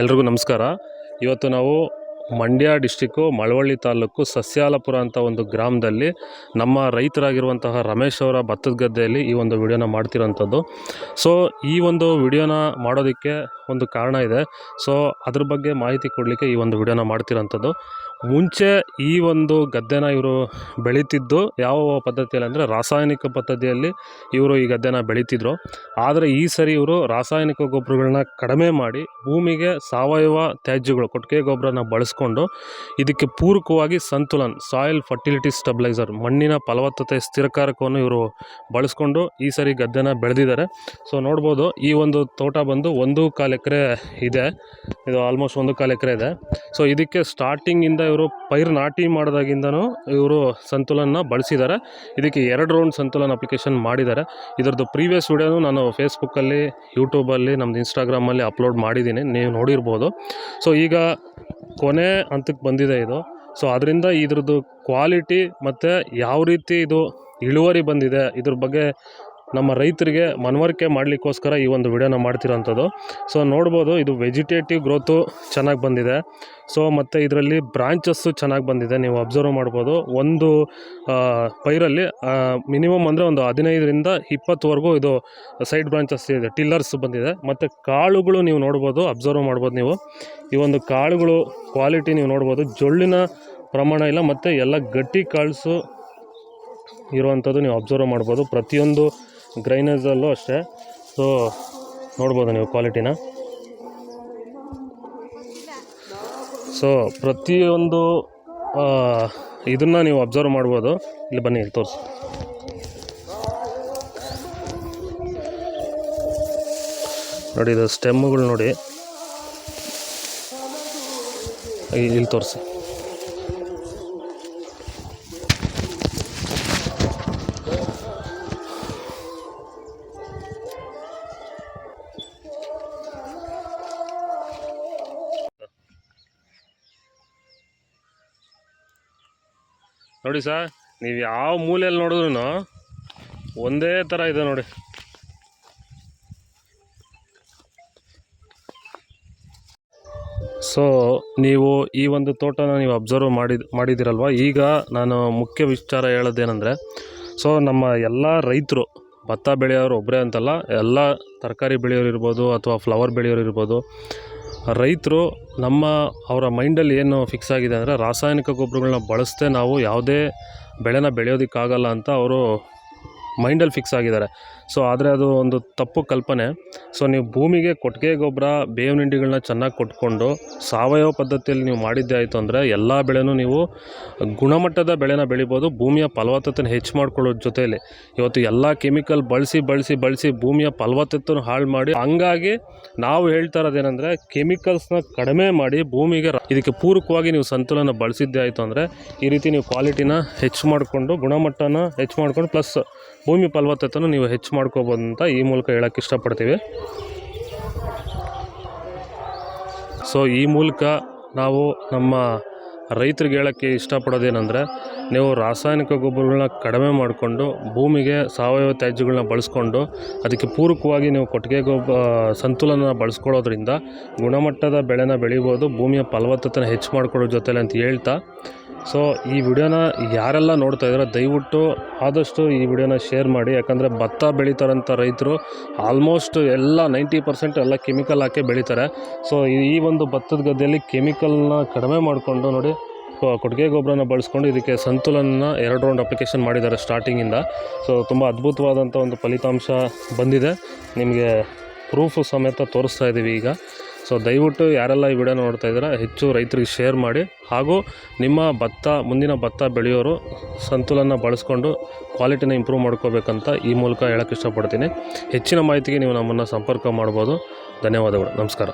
ಎಲ್ರಿಗೂ ನಮಸ್ಕಾರ. ಇವತ್ತು ನಾವು ಮಂಡ್ಯ ಡಿಸ್ಟಿಕ್ಕು ಮಳವಳ್ಳಿ ತಾಲೂಕು ಸಸ್ಯಾಲಪುರ ಅಂತ ಒಂದು ಗ್ರಾಮದಲ್ಲಿ ನಮ್ಮ ರೈತರಾಗಿರುವಂತಹ ರಮೇಶ್ ಅವರ ಭತ್ತದ ಗದ್ದೆಯಲ್ಲಿ ಈ ಒಂದು ವಿಡಿಯೋನ ಮಾಡ್ತಿರೋಂಥದ್ದು. ಸೊ ಈ ಒಂದು ವಿಡಿಯೋನ ಮಾಡೋದಕ್ಕೆ ಒಂದು ಕಾರಣ ಇದೆ. ಸೊ ಅದ್ರ ಬಗ್ಗೆ ಮಾಹಿತಿ ಕೊಡಲಿಕ್ಕೆ ಈ ಒಂದು ವಿಡಿಯೋನ ಮಾಡ್ತಿರೋಂಥದ್ದು. ಮುಂಚೆ ಈ ಒಂದು ಗದ್ದೆನ ಇವರು ಬೆಳೀತಿದ್ದು ಯಾವ ಪದ್ಧತಿಯಲ್ಲಿ ಅಂದರೆ ರಾಸಾಯನಿಕ ಪದ್ಧತಿಯಲ್ಲಿ ಇವರು ಈ ಗದ್ದೆನ ಬೆಳೀತಿದ್ರು. ಆದರೆ ಈ ಸರಿ ಇವರು ರಾಸಾಯನಿಕ ಗೊಬ್ಬರಗಳನ್ನ ಕಡಿಮೆ ಮಾಡಿ ಭೂಮಿಗೆ ಸಾವಯವ ತ್ಯಾಜ್ಯಗಳು, ಕೊಟ್ಟಿಗೆ ಗೊಬ್ಬರನ ಬಳಸ್ಕೊಂಡು ಇದಕ್ಕೆ ಪೂರಕವಾಗಿ ಸಂತುಲನ್ ಸಾಯಿಲ್ ಫರ್ಟಿಲಿಟಿ ಸ್ಟೆಬಿಲೈಸರ್ ಮಣ್ಣಿನ ಫಲವತ್ತತೆ ಸ್ಥಿರಕಾರಕವನ್ನು ಇವರು ಬಳಸ್ಕೊಂಡು ಈ ಸರಿ ಗದ್ದೆನ ಬೆಳೆದಿದ್ದಾರೆ. ಸೊ ನೋಡ್ಬೋದು ಈ ಒಂದು ತೋಟ ಬಂದು ಒಂದು ಕಾಲು ಎಕರೆ ಇದೆ. ಇದು ಆಲ್ಮೋಸ್ಟ್ ಒಂದು ಕಾಲು ಎಕರೆ ಇದೆ. ಸೊ ಇದಕ್ಕೆ ಸ್ಟಾರ್ಟಿಂಗಿಂದ ಇವರು ಪೈರು ನಾಟಿ ಮಾಡಿದಾಗಿಂದನೂ ಇವರು ಸಂತುಲನ ಬಳಸಿದ್ದಾರೆ ಇದಕ್ಕೆ ಎರಡು ರೌಂಡ್ ಸಂತುಲನ ಅಪ್ಲಿಕೇಶನ್ ಮಾಡಿದ್ದಾರೆ ಇದರದ್ದು ಪ್ರೀವಿಯಸ್ ವಿಡಿಯೋನು ನಾನು ಫೇಸ್ಬುಕ್ಕಲ್ಲಿ ಯೂಟ್ಯೂಬಲ್ಲಿ ನಮ್ಮದು ಇನ್ಸ್ಟಾಗ್ರಾಮಲ್ಲಿ ಅಪ್ಲೋಡ್ ಮಾಡಿದ್ದೀನಿ. ನೀವು ನೋಡಿರ್ಬೋದು. ಸೊ ಈಗ ಕೊನೆ ಹಂತಕ್ಕೆ ಬಂದಿದೆ ಇದು. ಸೊ ಅದರಿಂದ ಇದ್ರದ್ದು ಕ್ವಾಲಿಟಿ ಮತ್ತು ಯಾವ ರೀತಿ ಇದು ಇಳುವರಿ ಬಂದಿದೆ, ಇದ್ರ ಬಗ್ಗೆ ನಮ್ಮ ರೈತರಿಗೆ ಮನವರಿಕೆ ಮಾಡಲಿಕ್ಕೋಸ್ಕರ ಈ ಒಂದು ವಿಡಿಯೋನ ಮಾಡ್ತಿರೋಂಥದ್ದು. ಸೊ ನೋಡ್ಬೋದು ಇದು ವೆಜಿಟೇಟಿವ್ ಗ್ರೋತು ಚೆನ್ನಾಗಿ ಬಂದಿದೆ. ಸೊ ಮತ್ತು ಇದರಲ್ಲಿ ಬ್ರಾಂಚಸ್ಸು ಚೆನ್ನಾಗಿ ಬಂದಿದೆ. ನೀವು ಅಬ್ಸರ್ವ್ ಮಾಡ್ಬೋದು. ಒಂದು ಪೈರಲ್ಲಿ ಮಿನಿಮಮ್ ಅಂದರೆ ಒಂದು ಹದಿನೈದರಿಂದ ಇಪ್ಪತ್ತುವರೆಗೂ ಇದು ಸೈಡ್ ಬ್ರಾಂಚಸ್ ಇದೆ ಟಿಲ್ಲರ್ಸ್ ಬಂದಿದೆ. ಮತ್ತು ಕಾಳುಗಳು ನೀವು ನೋಡ್ಬೋದು ಅಬ್ಸರ್ವ್ ಮಾಡ್ಬೋದು ನೀವು. ಈ ಒಂದು ಕಾಳುಗಳು ಕ್ವಾಲಿಟಿ ನೀವು ನೋಡ್ಬೋದು. ಜೊಳ್ಳಿನ ಪ್ರಮಾಣ ಇಲ್ಲ, ಮತ್ತು ಎಲ್ಲ ಗಟ್ಟಿ ಕಾಳಸು ಇರುವಂಥದ್ದು ನೀವು ಅಬ್ಸರ್ವ್ ಮಾಡ್ಬೋದು. ಪ್ರತಿಯೊಂದು ಗ್ರೈನೇಜಲ್ಲೂ ಅಷ್ಟೇ. ಸೊ ನೋಡ್ಬೋದು ನೀವು ಕ್ವಾಲಿಟಿನ ಸೊ ಪ್ರತಿಯೊಂದು ಇದನ್ನು ನೀವು ಅಬ್ಸರ್ವ್ ಮಾಡ್ಬೋದು. ಇಲ್ಲಿ ಬನ್ನಿ, ಇಲ್ಲಿ ತೋರಿಸಿ. ನೋಡಿ, ಇದು ಸ್ಟೆಮ್ಗಳು ನೋಡಿ. ಇಲ್ಲಿ ತೋರಿಸಿ. ನೋಡಿ ಸರ್, ನೀವು ಯಾವ ಮೂಲೆಯಲ್ಲಿ ನೋಡಿದ್ರು ಒಂದೇ ಥರ ಇದೆ ನೋಡಿ. ಸೊ ನೀವು ಈ ಒಂದು ತೋಟನ ನೀವು ಅಬ್ಸರ್ವ್ ಮಾಡಿದ, ಮಾಡಿದ್ದೀರಲ್ವ? ಈಗ ನಾನು ಮುಖ್ಯ ವಿಚಾರ ಹೇಳೋದೇನೆಂದರೆ ಸೊ ನಮ್ಮ ಎಲ್ಲ ರೈತರು, ಭತ್ತ ಬೆಳೆಯೋರು ಒಬ್ಬರೇ ಅಂತಲ್ಲ, ಎಲ್ಲ ತರಕಾರಿ ಬೆಳೆಯೋರು ಇರ್ಬೋದು ಅಥವಾ ಫ್ಲವರ್ ಬೆಳೆಯೋರು ಇರ್ಬೋದು ರೈತರು ನಮ್ಮ ಅವರ ಮೈಂಡಲ್ಲಿ ಏನು ಫಿಕ್ಸ್ ಆಗಿದೆ ಅಂದರೆ ರಾಸಾಯನಿಕ ಗೊಬ್ಬರಗಳನ್ನ ಬಳಸದೆ ನಾವು ಯಾವುದೇ ಬೆಳೆನ ಬೆಳೆಯೋದಕ್ಕಾಗಲ್ಲ ಅಂತ ಅವರು ಮೈಂಡಲ್ಲಿ ಫಿಕ್ಸ್ ಆಗಿದ್ದಾರೆ. ಸೊ ಆದರೆ ಅದು ಒಂದು ತಪ್ಪು ಕಲ್ಪನೆ. ಸೊ ನೀವು ಭೂಮಿಗೆ ಕೊಟ್ಟಿಗೆ ಗೊಬ್ಬರ, ಬೇವಿನ ಹಿಂಡಿಗಳನ್ನ ಚೆನ್ನಾಗಿ ಕೊಟ್ಕೊಂಡು ಸಾವಯವ ಪದ್ಧತಿಯಲ್ಲಿ ನೀವು ಮಾಡಿದ್ದೆ ಆಯಿತು ಅಂದರೆ ಎಲ್ಲ ಬೆಳೆನೂ ನೀವು ಗುಣಮಟ್ಟದ ಬೆಳೆನ ಬೆಳಿಬೋದು, ಭೂಮಿಯ ಫಲವತ್ತತೆನ ಹೆಚ್ಚು ಮಾಡ್ಕೊಳ್ಳೋ ಜೊತೆಯಲ್ಲಿ ಇವತ್ತು ಎಲ್ಲ ಕೆಮಿಕಲ್ ಬಳಸಿ ಬಳಸಿ ಬಳಸಿ ಭೂಮಿಯ ಫಲವತ್ತತೆನ ಹಾಳು ಮಾಡಿ, ಹಂಗಾಗಿ ನಾವು ಹೇಳ್ತಾ ಇರೋದೇನೆಂದರೆ ಕೆಮಿಕಲ್ಸ್ನ ಕಡಿಮೆ ಮಾಡಿ ಭೂಮಿಗೆ ಇದಕ್ಕೆ ಪೂರಕವಾಗಿ ನೀವು ಸಂತುಲನ ಬಳಸಿದ್ದೇ ಆಯಿತು ಅಂದರೆ ಈ ರೀತಿ ನೀವು ಕ್ವಾಲಿಟಿನ ಹೆಚ್ಚು ಮಾಡಿಕೊಂಡು, ಗುಣಮಟ್ಟನ ಹೆಚ್ಚು ಮಾಡ್ಕೊಂಡು, ಪ್ಲಸ್ ಭೂಮಿ ಫಲವತ್ತತೆಯನ್ನು ನೀವು ಹೆಚ್ಚು ಮಾಡ್ಕೋಬೋದು ಅಂತ ಈ ಮೂಲಕ ಹೇಳೋಕ್ಕೆ ಇಷ್ಟಪಡ್ತೀವಿ. ಸೊ ಈ ಮೂಲಕ ನಾವು ನಮ್ಮ ರೈತರಿಗೆ ಹೇಳೋಕ್ಕೆ ಇಷ್ಟಪಡೋದೇನೆಂದರೆ, ನೀವು ರಾಸಾಯನಿಕ ಗೊಬ್ಬರಗಳನ್ನ ಕಡಿಮೆ ಮಾಡಿಕೊಂಡು ಭೂಮಿಗೆ ಸಾವಯವ ತ್ಯಾಜ್ಯಗಳನ್ನ ಬಳಸ್ಕೊಂಡು ಅದಕ್ಕೆ ಪೂರಕವಾಗಿ ನೀವು ಕೊಟ್ಟಿಗೆ ಗೊಬ್ಬ ಸಂತುಲನ ಬಳಸ್ಕೊಳ್ಳೋದ್ರಿಂದ ಗುಣಮಟ್ಟದ ಬೆಳೆನ ಬೆಳಿಬೋದು, ಭೂಮಿಯ ಫಲವತ್ತತೆನ ಹೆಚ್ಚು ಮಾಡ್ಕೊಳ್ಳೋ ಜೊತೆಲಿ ಅಂತ ಹೇಳ್ತಾ ಸೊ ಈ ವಿಡಿಯೋನ ಯಾರೆಲ್ಲ ನೋಡ್ತಾ ಇದ್ದಾರೆ, ದಯವಿಟ್ಟು ಆದಷ್ಟು ಈ ವಿಡಿಯೋನ ಶೇರ್ ಮಾಡಿ. ಯಾಕಂದರೆ ಭತ್ತ ಬೆಳೀತಾರಂಥ ರೈತರು ಆಲ್ಮೋಸ್ಟ್ ಎಲ್ಲ ನೈಂಟಿ ಪರ್ಸೆಂಟ್ ಎಲ್ಲ ಕೆಮಿಕಲ್ ಹಾಕಿ ಬೆಳೀತಾರೆ. ಸೊ ಈ ಒಂದು ಭತ್ತದ ಗದ್ದೆಯಲ್ಲಿ ಕೆಮಿಕಲ್ನ ಕಡಿಮೆ ಮಾಡಿಕೊಂಡು ನೋಡಿ ಕೊಟ್ಟಿಗೆ ಗೊಬ್ಬರನ ಬಳಸ್ಕೊಂಡು ಇದಕ್ಕೆ ಸಂತುಲನ ಎರಡು ರೌಂಡ್ ಅಪ್ಲಿಕೇಶನ್ ಮಾಡಿದ್ದಾರೆ ಸ್ಟಾರ್ಟಿಂಗಿಂದ ಸೊ ತುಂಬ ಅದ್ಭುತವಾದಂಥ ಒಂದು ಫಲಿತಾಂಶ ಬಂದಿದೆ. ನಿಮಗೆ ಪ್ರೂಫು ಸಮೇತ ತೋರಿಸ್ತಾ ಇದ್ದೀವಿ ಈಗ. ಸೊ ದಯವಿಟ್ಟು ಯಾರೆಲ್ಲ ಈ ವಿಡಿಯೋ ನೋಡ್ತಾ ಇದ್ದೀರಾ, ಹೆಚ್ಚು ರೈತರಿಗೆ ಶೇರ್ ಮಾಡಿ. ಹಾಗೂ ನಿಮ್ಮ ಭತ್ತ, ಮುಂದಿನ ಭತ್ತ ಬೆಳೆಯೋರು ಸಂತುಲನ ಬಳಸ್ಕೊಂಡು ಕ್ವಾಲಿಟಿನ ಇಂಪ್ರೂವ್ ಮಾಡ್ಕೋಬೇಕಂತ ಈ ಮೂಲಕ ಹೇಳೋಕ್ಕೆ ಇಷ್ಟಪಡ್ತೀನಿ. ಹೆಚ್ಚಿನ ಮಾಹಿತಿಗೆ ನೀವು ನಮ್ಮನ್ನು ಸಂಪರ್ಕ ಮಾಡ್ಬೋದು. ಧನ್ಯವಾದಗಳು. ನಮಸ್ಕಾರ.